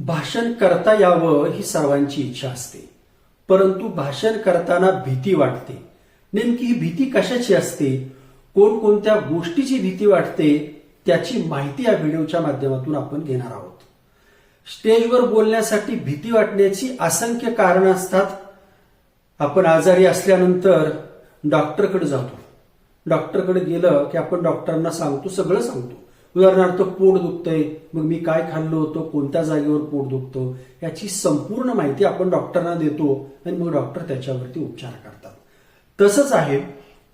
भाषण करता यावं ही सर्वांची इच्छा असते. परंतु भाषण करताना भीती वाटते. नेमकी ही भीती कशाची असते? कोणकोणत्या गोष्टीची भीती वाटते? त्याची माहिती या व्हिडिओच्या माध्यमातून आपण घेणार आहोत. स्टेजवर बोलण्यासाठी भीती वाटण्याची असंख्य कारणं असतात. आपण आजारी असल्यानंतर डॉक्टरकडे जातो. डॉक्टरकडे गेलं की आपण डॉक्टरांना सांगतो सगळं सांगतो. उदाहरणार्थ पोट दुखतंय मग मी काय खाल्लो होतो कोणत्या जागेवर पोट दुखतं याची संपूर्ण माहिती आपण डॉक्टरांना देतो आणि मग डॉक्टर त्याच्यावरती उपचार करतात. तसंच आहे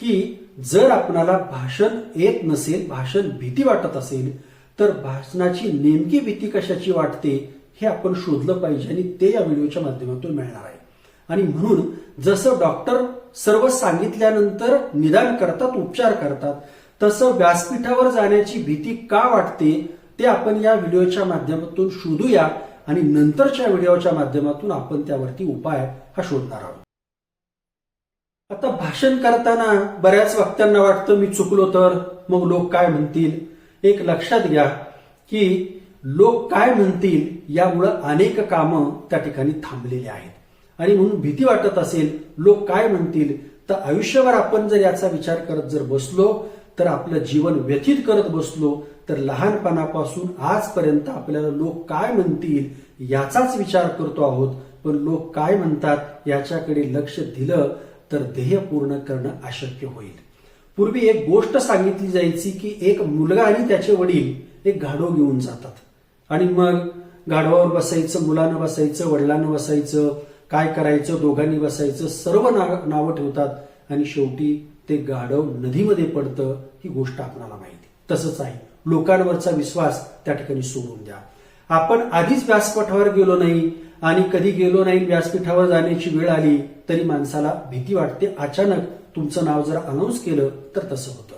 की जर आपणाला भाषण येत नसेल भाषण भीती वाटत असेल तर भाषणाची नेमकी भीती कशाची वाटते हे आपण शोधलं पाहिजे आणि ते या व्हिडिओच्या माध्यमातून मिळणार आहे. आणि म्हणून जसं डॉक्टर सर्व सांगितल्यानंतर निदान करतात उपचार करतात तसं व्यासपीठावर जाण्याची भीती का वाटते ते आपण या व्हिडिओच्या माध्यमातून शोधूया आणि नंतरच्या व्हिडिओच्या माध्यमातून आपण त्यावरती उपाय हा शोधणार आहोत. आता भाषण करताना बऱ्याच वक्त्यांना वाटतं मी चुकलो तर मग लोक काय म्हणतील? एक लक्षात घ्या की लोक काय म्हणतील यामुळं अनेक कामं त्या ठिकाणी थांबलेली आहेत. आणि म्हणून भीती वाटत असेल लोक काय म्हणतील? तर आयुष्यभर आपण जर याचा विचार करत जर बसलो तर आपलं जीवन व्यथित करत बसलो तर लहानपणापासून आजपर्यंत आपल्याला लोक काय म्हणतील याचाच विचार करतो आहोत. पण लोक काय म्हणतात याच्याकडे लक्ष दिलं तर ध्येय पूर्ण करणं अशक्य होईल. पूर्वी एक गोष्ट सांगितली जायची की एक मुलगा आणि त्याचे वडील एक गाढव घेऊन जातात. आणि मग गाढवावर बसायचं मुलानं बसायचं वडिलांना बसायचं काय करायचं दोघांनी बसायचं सर्व नाव नावं ठेवतात. आणि शेवटी ते गाढव नदीमध्ये पडतं ही गोष्ट आपणाला माहिती. तसंच आहे. लोकांवरचा विश्वास त्या ठिकाणी सोडून द्या. आपण आधीच व्यासपीठावर गेलो नाही आणि कधी गेलो नाही व्यासपीठावर जाण्याची वेळ आली तरी माणसाला भीती वाटते. अचानक तुमचं नाव जर अनाऊन्स केलं तर तसं होतं.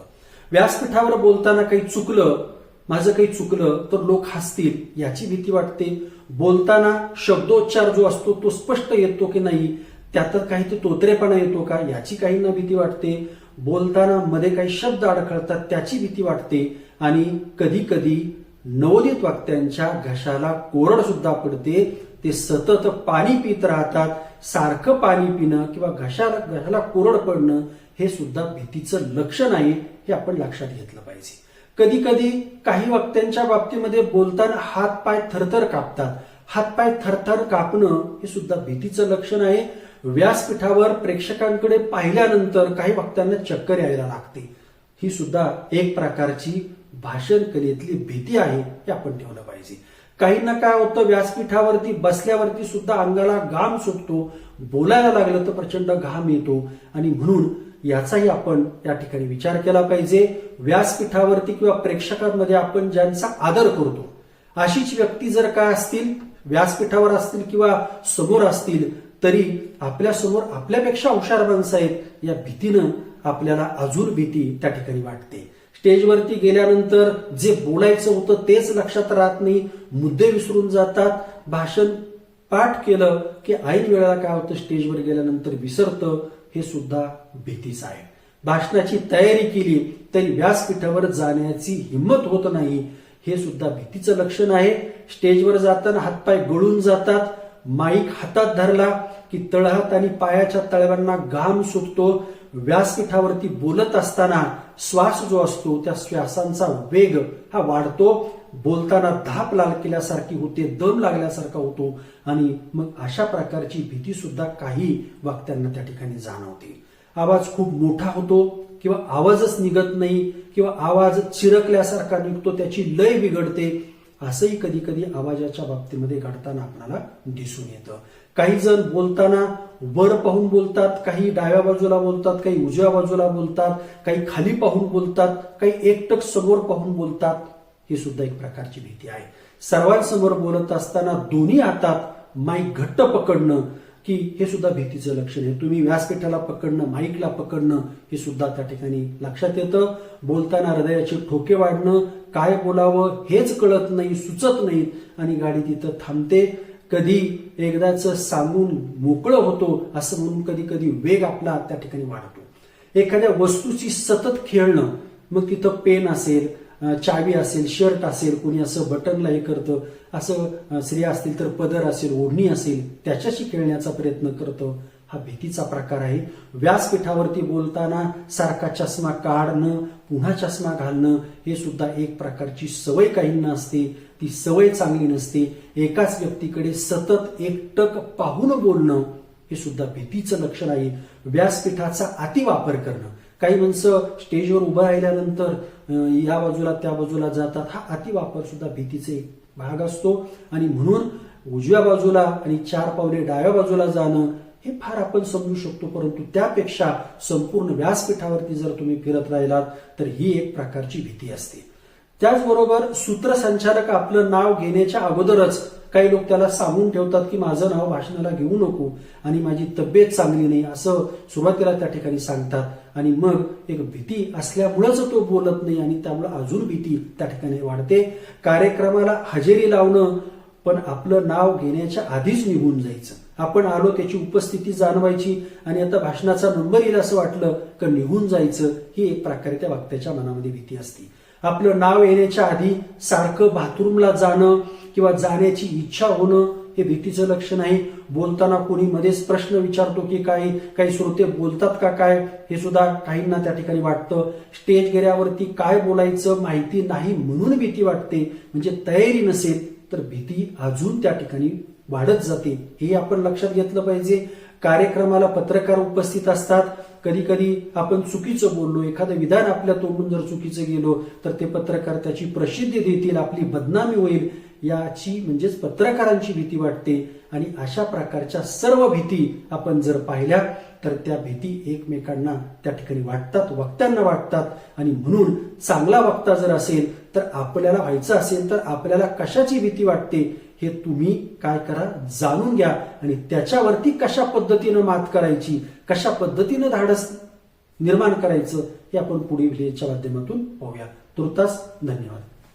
व्यासपीठावर बोलताना काही चुकलं माझं काही चुकलं तर लोक हसतील याची भीती वाटते. बोलताना शब्दोच्चार जो असतो तो स्पष्ट येतो की नाही? त्यातच काही तो तोत्रेपणा येतो का? याची काही भीती वाटते. बोलताना मध्ये काही शब्द अडखळतात त्याची भीती वाटते. आणि कधी कधी नवोदित वक्त्यांच्या घशाला कोरड सुद्धा पडते. ते सतत पाणी पित राहतात. सारखं पाणी पिणं किंवा घशाला घशाला कोरड पडणं हे सुद्धा भीतीचं लक्षण आहे हे आपण लक्षात घेतलं पाहिजे. कधी कधी काही वक्त्यांच्या बाबतीमध्ये बोलताना हात पाय थरथर कापतात. हात पाय थरथर कापणं हे सुद्धा भीतीचं लक्षण आहे. व्यासपीठावर प्रेक्षकांकडे पाहिल्यानंतर काही वक्त्यांना चक्कर यायला लागते. ही सुद्धा एक प्रकारची भाषण कलेतली भीती आहे हे आपण ठेवलं पाहिजे. काहींना काय होतं व्यासपीठावरती बसल्यावरती सुद्धा अंगाला घाम सुटतो बोलायला लागलं तर प्रचंड घाम येतो आणि म्हणून याचाही आपण या ठिकाणी विचार केला पाहिजे. व्यासपीठावरती किंवा प्रेक्षकांमध्ये आपण ज्यांचा आदर करतो अशीच व्यक्ती जर काय असतील व्यासपीठावर असतील किंवा समोर असतील तरी आपल्यासमोर आपल्यापेक्षा हुशार माणसं आहेत या भीतीनं आपल्याला अजून भीती त्या ठिकाणी वाटते. स्टेजवरती गेल्यानंतर जे बोलायचं होतं तेच लक्षात राहत नाही. मुद्दे विसरून जातात. भाषण पाठ केलं की ऐन वेळेला काय होतं? स्टेजवर गेल्यानंतर विसरतं. हे सुद्धा भीतीच आहे. भाषणाची तयारी केली तरी व्यासपीठावर जाण्याची हिंमत होत नाही. हे सुद्धा भीतीचं लक्षण आहे. स्टेजवर जाताना हातपाय गळून जातात. माईक हातात धरला की तळहात आणि पायाच्या तळव्यांना घाम सुटतो व्यासपीठावरती बोलत असताना श्वास जो असतो त्या श्वासांचा वेग हा वाढतो. बोलताना धाप लागल्यासारखी होते दम लागल्यासारखा होतो आणि मग अशा प्रकारची भीती सुद्धा काही वक्त्यांना त्या ठिकाणी जाणवते. आवाज खूप मोठा होतो किंवा आवाजच निघत नाही किंवा आवाज चिरकल्यासारखा निघतो त्याची लय बिघडते. असंही कधी कधी आवाजाच्या बाबतीमध्ये घडताना आपल्याला दिसून येतं. काही जण बोलताना वर पाहून बोलतात काही डाव्या बाजूला बोलतात काही उजव्या बाजूला बोलतात काही खाली पाहून बोलतात काही एकटक समोर पाहून बोलतात. ही सुद्धा एक प्रकारची भीती आहे. सर्वांसमोर बोलत असताना दोन्ही हातात माईक घट्ट पकडणं की हे सुद्धा भीतीचं लक्षण आहे. तुम्ही व्यासपीठाला पकडणं माईकला पकडणं हे सुद्धा त्या ठिकाणी लक्षात येतं. बोलताना हृदयाचे ठोके वाढणं काय बोलावं हेच कळत नाही सुचत नाही. आणि गाडी तिथं थांबते. कधी एकदाच सांगून मोकळं होतो असं म्हणून कधी कधी वेग आपला त्या ठिकाणी वाढतो. एखाद्या वस्तूची सतत खेळणं मग तिथं पेन असेल चावी असेल शर्ट असेल कोणी असं बटनला हे करतं असं स्त्रिया असतील तर पदर असेल ओढणी असेल त्याच्याशी खेळण्याचा प्रयत्न करतं. हा भीतीचा प्रकार आहे. व्यासपीठावरती बोलताना सारखा चष्मा काढणं पुन्हा चष्मा घालणं हे सुद्धा एक प्रकारची सवय काहींना असते. ती सवय चांगली नसते. एकाच व्यक्तीकडे सतत एकटक पाहून बोलणं हे सुद्धा भीतीचं लक्षण आहे. व्यासपीठाचा अतिवापर करणं. काही माणसं स्टेजवर उभं राहिल्यानंतर या बाजूला त्या बाजूला जातात. हा अतिवापर सुद्धा भीतीचा एक भाग असतो. आणि म्हणून उजव्या बाजूला आणि चार पावले डाव्या बाजूला जाणं हे फार आपण समजू शकतो परंतु त्यापेक्षा संपूर्ण व्यासपीठावरती जर तुम्ही फिरत राहिलात तर ही एक प्रकारची भीती असते. त्याचबरोबर सूत्रसंचालक आपलं नाव घेण्याच्या अगोदरच काही लोक त्याला सांगून ठेवतात की माझं नाव भाषणाला घेऊ नको आणि माझी तब्येत चांगली नाही असं सुरुवातीला त्या ठिकाणी सांगतात. आणि मग एक भीती असल्यामुळेच तो बोलत नाही आणि त्यामुळे अजून भीती त्या ठिकाणी वाढते. कार्यक्रमाला हजेरी लावणं पण आपलं नाव घेण्याच्या आधीच निघून जायचं. आपण आलो त्याची उपस्थिती जाणवायची आणि आता भाषणाचा नंबर येईल असं वाटलं का निघून जायचं ही एक प्रकारे त्या वक्त्याच्या मनामध्ये भीती असते. आपलं नाव येण्याच्या आधी सारखं बाथरूमला जाणं किंवा जाण्याची इच्छा होणं हे भीतीचं लक्षण आहे. बोलताना कोणी मध्येच प्रश्न विचारतो की काय काही श्रोते बोलतात का काय हे सुद्धा काहींना त्या ठिकाणी वाटतं. स्टेज गेल्यावरती काय बोलायचं माहिती नाही म्हणून भीती वाटते. म्हणजे तयारी नसेल तर भीती अजून त्या ठिकाणी वाढत जाते हे आपण लक्षात घेतलं पाहिजे. कार्यक्रमाला पत्रकार उपस्थित असतात. कधी कधी आपण चुकीचं बोललो एखादं विधान आपल्या तोंडून जर चुकीचं गेलो तर ते पत्रकार त्याची प्रसिद्धी देतील आपली बदनामी होईल. याची म्हणजेच पत्रकारांची भीती वाटते आणि अशा प्रकारच्या सर्व भीती आपण जर पाहिल्या तर त्या भीती एकमेकांना त्या ठिकाणी वाटतात वक्त्यांना वाटतात. आणि म्हणून चांगला वक्ता जर असेल तर आपल्याला व्हायचं असेल तर आपल्याला कशाची भीती वाटते हे तुम्ही काय करा जाणून घ्या. आणि त्याच्यावरती कशा पद्धतीनं मात करायची कशा पद्धतीनं धाडस निर्माण करायचं हे आपण पुढील व्हिडिओच्या माध्यमातून पाहूया. तुर्तास धन्यवाद.